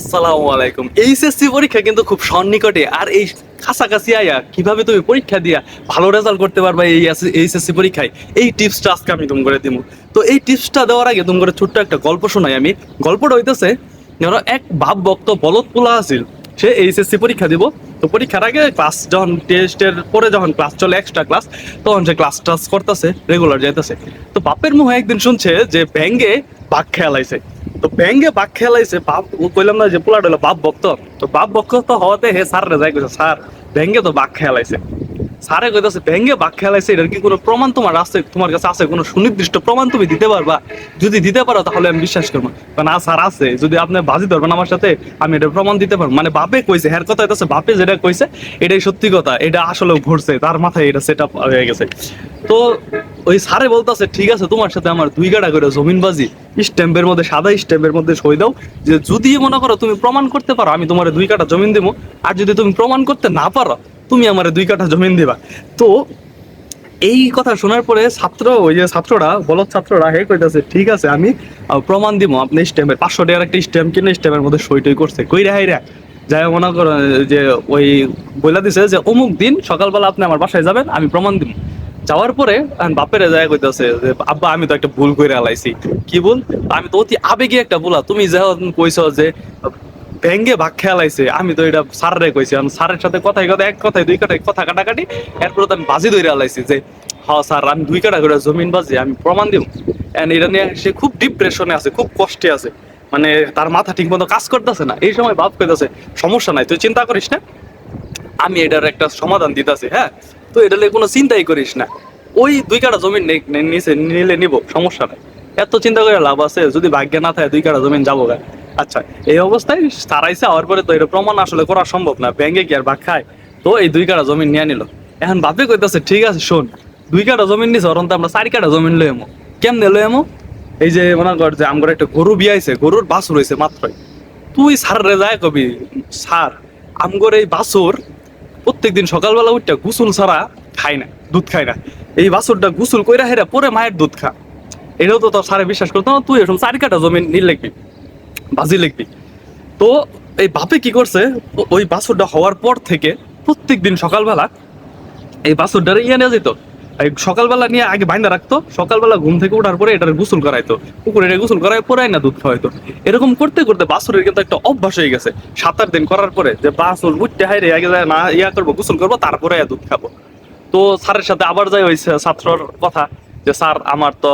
আসসালামু আলাইকুম। এইচএসসি পরীক্ষা কিন্তু খুব সন্নিকটে। আর এই কাছাকাছি আয়া, কীভাবে তুমি পরীক্ষা দিয়া ভালো রেজাল্ট করতে পারবা এই এইচএসসি পরীক্ষায়? এই টিপসটা আজকে আমি তুমি করে দিব। তো এই টিপসটা দেওয়ার আগে তুমি করে ছোট্ট একটা গল্প শোনাই আমি। গল্পটা হইতেছে, ধরো এক ভাব ভক্ত বলদ পোলা আছিল, সে এইচএসসি পরীক্ষা দিব। তো পরীক্ষার আগে ক্লাস যখন টেস্টের পরে যখন ক্লাস চলে এক্সট্রা ক্লাস তখন সে ক্লাস টাস করতেছে রেগুলার যাইতেছে। তো বাপের মুখে একদিন শুনছে যে ব্যাঙ্গে বাঘ খেয়ালাইছে। তো ব্যাঙ্গে বাঘ খেলাইছে, বাপ কইলাম না যে পোলা হলো বাপ ভক্ত। তো বাপ ভক্ত হওয়াতে হে স্যার রে যাই কইছে স্যার ব্যাঙ্গে তো বাঘ খেলাইছে। স্যারে কইতাছে ব্যাঙ্গে বাঘ খেলাইছে, এটার কি কোনো প্রমাণ তোমার আছে? তোমার কাছে আছে কোনো সুনির্দিষ্ট প্রমাণ তুমি দিতে পারবা? যদি দিতে পারো তাহলে আমি বিশ্বাস করব। না, স্যার আছে। যদি আপনি বাজি ধরবেন আমার সাথে, আমি এটা প্রমাণ দিতে পারব। মানে বাপে কইছে হ্যার কথা হইতাছে, বাপে যেটা কইছে, এটাই সত্যি কথা। এটা আসলে ঘুরছে তার মাথায় এটা সেট আপ হয়ে গেছে। তো ওই স্যারে বলতেছে, ঠিক আছে, তোমার সাথে আমার দুই গাড়া করে জমিনবাজি, স্ট্যাম্পের মধ্যে, সাদা স্ট্যাম্পের মধ্যে সই দাও। যে যদি মনে করো তুমি প্রমাণ করতে পারো, আমি তোমার দুই কাটা জমিন দেবো আর যদি তুমি প্রমাণ করতে না পারো তুমি আমার দুই কাঠা জমিন দিবা। তো এই কথা শোনার পরে ছাত্র, ওই যে ছাত্ররা, বলদ ছাত্ররা হে কইতাছে, ঠিক আছে, আমি প্রমাণ দিব আপনি স্ট্যাম্পের পাঁচশো টাকার একটা স্ট্যাম্প কিনে স্ট্যাম্পের মধ্যে সই টই করছে। কই রে হাই রে যাই মনে করো যে ওই বইলা দিছে যে, অমুক দিন সকালবেলা আপনি আমার বাসায় যাবেন, আমি প্রমাণ দিব যাওয়ার পরে বাপেরে যায় কইতাছে যে, আব্বা, আমি তো একটা ভুল করে আলাইছি কি ভুল? আমি তো অতি আবেগে একটা বলা তুমি যখন কইছো যে ব্যাঙ্গে ভাগ খেয়ালাইছে আমি তো এটা স্যাররে কইছি, আমি সারের সাথে কথাই কথা, এক কথায় দুই কাটায় কথা কাটাকাটি, এরপর আমি বাজি ধরে আলাইছি যে হ্যাঁ স্যার, আমি দুই কাটা করে জমিন বাজি, আমি প্রমাণ দিব এন্ড এটা নিয়ে সে খুব ডিপ্রেশনে আছে, খুব কষ্টে আছে। মানে তার মাথা ঠিক মতো কাজ করতেছে না। এই সময় বাপ কইতাছে, সমস্যা নাই, তুই চিন্তা করিস না। আমি এটার একটা সমাধান দিতেছি হ্যাঁ? তো এটা নিয়ে কোনো চিন্তাই করিস না। ওই দুই কাটা জমিন নিচে নিলে নিব, সমস্যা নাই। এত চিন্তা করে লাভ আছে, যদি ভাগ্যে না থাকে, দুই কাটা জমিন যাব গা। আচ্ছা এই অবস্থায় তারাইছে হওয়ার পরে তো এটা প্রমাণ আসলে করা সম্ভব না। ব্যাংকে কি আর ভাগ খায়? তো এই দুই কাটা জমিন নিয়ে নিল। এখন বাপে কইতাছে, ঠিক আছে, শোন, দুই কাটা জমিন নিছে, অরন্ত আমরা চারি কাটা জমিন লই এমো কেমনে লই এমো এই যে মনে কর যে আমার একটা গরু বিয়াইছে, গরুর বাছুর হয়েছে মাত্রই। তুই স্যার রে যায় কবি স্যার আমগর এই বাছুর প্রত্যেকদিন সকালবেলা উঠটা গুসুল ছাড়া খায় না, দুধ খায় না। এই বাছুরটা গুসুল কইরা হেরা পরে মায়ের দুধ খা। এটাও তো তোর সারে বিশ্বাস করতো না, তুই এরকম চারি কাটা জমি নীল বাজি লিখবি। তো এই বাপে কি করছে? ওই বাছুরটা হওয়ার পর থেকে প্রত্যেকদিন সকালবেলা এই বাছুরটারে ইয়ে নিয়ে যেত। সকালবেলা নিয়ে আগে বাইন্দা রাখতো, সকালবেলা ঘুম থেকে ওঠার পরে এটার গোসল করাইতো। পুকুরে গোসল করাই পরে না দুধ খাওয়াইতো। এরকম করতে করতে বাছুরের কিন্তু একটা অভ্যাস হয়ে গেছে। সাত আট দিন করার পরে যে বাছুর উঠতে হাই রে আগে না, ইয়া করব, গোসল করব, তারপরে দুধ খাব। তো স্যারের সাথে আবার যাই ওই ছাত্রর কথা যে, স্যার, আমার তো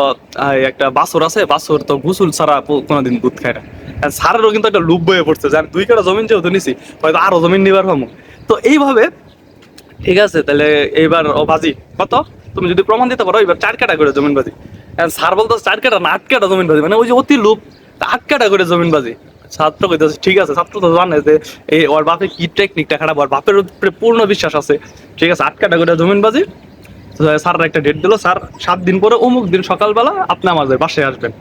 একটা বাছুর আছে, বাছুর তো গোসল ছাড়া কোনোদিন দুধ খায় না। আর স্যারেরও কিন্তু একটা লুপ বয়ে পড়ছে যে আমি দুই কাটা জমিন যেহেতু নিছি, হয়তো আরও জমিন নিবার হব। তো এইভাবে, ঠিক আছে, তাহলে এইবার ও বাজি, কত? তুমি যদি প্রমাণ দিতে পারো এবার চার কাটা করে জমিন বাজি। স্যার বলতো চার কাটা না, আট কাটা জমিন বাজি মানে ওই যে অতি লোভ আট কাটা করে জমিন বাজি। ছাত্র কইতেছে, ঠিক আছে, ছাত্র তো জানে যে এই ওর বাপে কি টেকনিকটা খারাপ, ওর বাপের উপরে পূর্ণ বিশ্বাস আছে। ঠিক আছে, আট কাটা করে জমিন বাজি। স্যার একটা ডেট দিল, স্যার সাত দিন পরে অমুক দিন সকালবেলা আপনি আমাদের বাসায় আসবেন।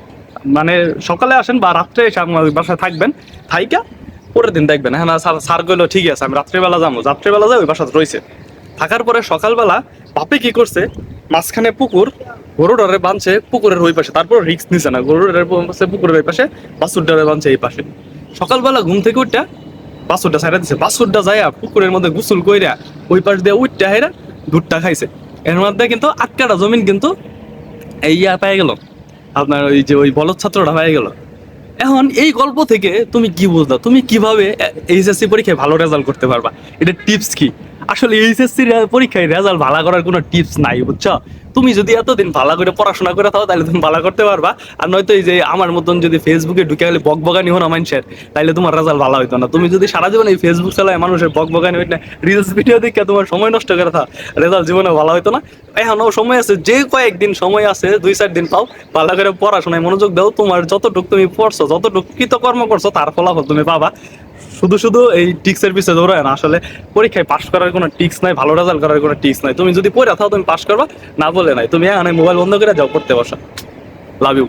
মানে সকালে আসেন বা রাত্রে এসে আমাদের বাসায় থাকবেন, থাইকা পরের দিন দেখবেন। হ্যাঁ না, স্যার স্যার কইলো, ঠিক আছে, আমি রাত্রেবেলা যাব। রাত্রেবেলা যাই ওই বাসাতে রয়েছে থাকার পরে সকালবেলা বাপে কি করছে, মাঝখানে পুকুর, গরুডারে বাঁধছে, পুকুরের ওই পাশে। তারপর রিক্স নিছে না, গরুডারে বাঁধছে, পুকুরের ওই পাশে বাসুরডারে বাঁধছে এই পাশে। সকালবেলা ঘুম থেকে উঠটা বাসুরটা সাইডা দিছে। বাসুরটা যাইয়া পুকুরের মধ্যে গোসল কইরা ওই পাশ দিয়ে উঠটা হেরা দুধটা খাইছে। এর মধ্যে কিন্তু আটকাটা জমিন কিন্তু এই ইয়া পেয়ে গেল। আপনার ওই যে ওই বলদ ছাত্রটা হয়ে গেল। এখন এই গল্প থেকে তুমি কি বুঝলা? তুমি কীভাবে এইচএসসি পরীক্ষায় ভালো রেজাল্ট করতে পারবা? এটা টিপস কি? আসলে এইচএসসি পরীক্ষায় রেজাল্ট ভালো করার কোনো টিপস নাই, বুঝছ? তুমি যদি এতদিন ভালো করে পড়াশোনা করে থাকো, তাহলে তুমি ভালো করতে পারবা। আর নয়তো এই যে আমার মতন যদি ফেসবুকে ঢুকে গেলে বকবগানি হো না মানুষের, তাহলে তোমার রেজাল্ট ভালো হইতো না। তুমি যদি সারা জীবন এই ফেসবুক চালায় মানুষের বকবগানি হইতে না রিলস ভিডিও দেখে তোমার সময় নষ্ট করে থাক রেজাল্ট জীবনে ভালো হইতো না। এখনও সময় আছে, যে কয়েকদিন সময় আছে, দুই চার দিন পাও, ভালো করে পড়াশোনায় মনোযোগ দাও। তোমার যতটুকু তুমি পড়ছো, যতটুকু কৃতকর্ম করছ, তার ফলাফল তুমি পাবা। শুধু শুধু এই টিক্সের পিছনে দৌড়ায় না, আসলে পরীক্ষায় পাশ করার কোনো টিক্স নাই, ভালো রেজাল্ট করার কোনো টিক্স নাই। তুমি যদি পড়ে থাও, তুমি পাশ করবা, না বলে নাই। তুমি মোবাইল বন্ধ করে যাও, পড়তে বসা। Love you